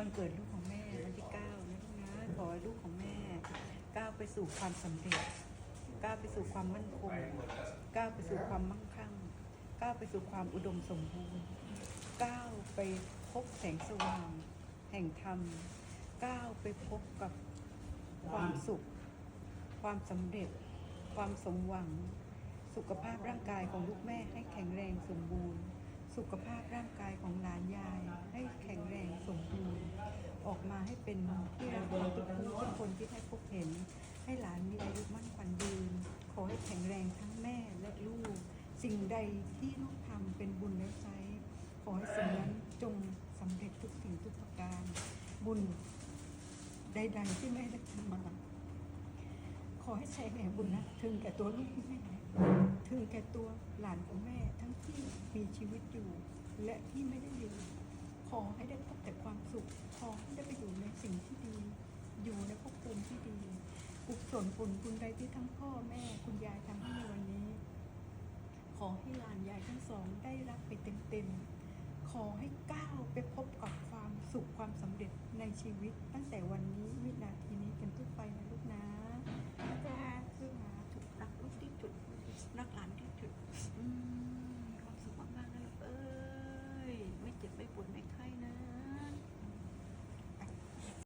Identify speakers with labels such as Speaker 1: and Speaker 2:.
Speaker 1: วันเกิดลูกของแม่วันที่เก้านะลูกนะขอให้ลูกของแม่ก้าวไปสู่ความสำเร็จก้าวไปสู่ความมั่นคงก้าวไปสู่ความมั่งคั่งก้าวไปสู่ความอุดมสมบูรณ์ก้าวไปพบแสงสว่าง แห่งธรรมก้าวไปพบกับความสุข ความสำเร็จ ความสมหวัง สุขภาพร่างกายของลูกแม่ให้แข็งแรงสมบูรณ์ สุขภาพร่างกายของหลานยายให้แข็งแรงสมบูรณ์ ออกมาให้ เป็นที่รักของทุกผู้ทุกคนที่ได้พบเห็น ให้หลานมีอายุมั่นขวัญยืน ขอให้แข็งแรงทั้งแม่และลูก สิ่งใดที่ลูกทำเป็นบุญและไซขอให้สิ่งนั้นจงสำเร็จทุกสิ่งทุกประการ บุญใดๆที่แม่ได้ทำมา ขอให้ใช้แห่บุญนะถึงแก่ตัวลูกแม่ถึงแก่ตัวหลานของแม่ทั้งที่มีชีวิตอยู่ และที่ไม่ได้อยู่ ขอให้ได้พบแต่ความสุข ขอให้ได้ไปอยู่ในสิ่งที่ดี อยู่ในภพภูมิที่ดี ส่วนบุญบุญใดที่ทั้งพ่อแม่คุณยายทำให้ในวันนี้ ขอให้หลานยายทั้งสองได้รับไปเต็มๆ ขอให้ก้าวไปพบกับความสุขความสำเร็จในชีวิตตั้งแต่วันนี้วินา